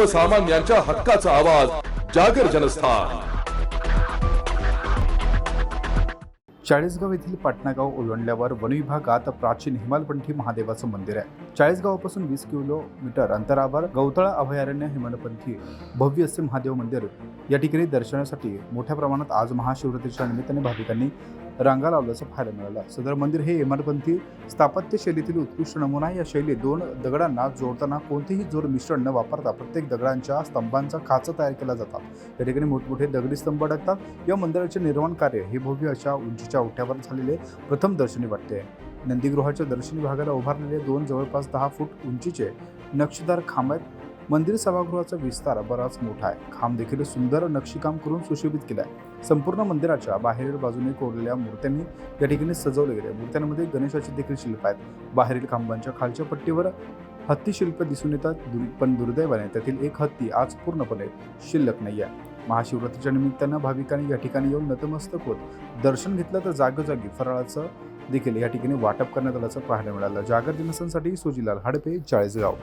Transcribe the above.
सर्वसामान्यांच्या हक्काचा आवाज जागर जनस्थान. चाळीसगाव येथील पाटणागाव ओलांडल्यावर वनविभागात प्राचीन हिमालपंथी महादेवाचं मंदिर आहे. चाळीसगावापासून वीस किलोमीटर अंतरावर गवतळा अभयारण्य हिमालपंथी भव्य असे महादेव मंदिर या ठिकाणी दर्शनासाठी मोठ्या प्रमाणात आज महाशिवरात्रीच्या निमित्ताने भाविकांनी रांगा लावल्याचं पाहायला मिळालं. सदर मंदिर हे हिमालपंथी स्थापत्य शैलीतील उत्कृष्ट नमुना या शैली दोन दगडांना जोडताना कोणतेही जोड मिश्रण न वापरता प्रत्येक दगडांच्या स्तंभांचा खाचा तयार केला जातात. या ठिकाणी मोठमोठे दगडी स्तंभ अडकतात. या मंदिराचे निर्माण कार्य हे भव्य अशा उंचीच्या ओठ्यावर झालेले प्रथम दर्शनी वाटते. नंदीगृहाच्या दर्शनी भागाला उभारलेले दोन जवळपास दहा फूट उंचीचे नक्षीदार खांब आहेत. मंदिर सभागृहाचा विस्तार बराच मोठा आहे. खांब देखील सुंदर नक्षीकाम करून सुशोभित केला आहे संपूर्ण मंदिराच्या बाहेरील बाजूने कोरलेल्या मूर्त्यांनी या ठिकाणी सजवले गेले. मूर्त्यांमध्ये गणेशाचे देखील शिल्प आहेत. बाहेरील खांबांच्या खालच्या पट्टीवर हत्ती शिल्प दिसून येतात. पण दुर्दैवाने त्यातील एक हत्ती आज पूर्णपणे शिल्लक नाही आहे महाशिवरात्रीच्या निमित्तानं भाविकांनी या ठिकाणी येऊन नतमस्तक होत दर्शन घेतलं तर जागोजागी फराळाचं देखील या ठिकाणी वाटप करण्यात आल्याचं पाहायला मिळालं. जागर दिनसांसाठी सोजीलाल हडपे चाळीसगाव.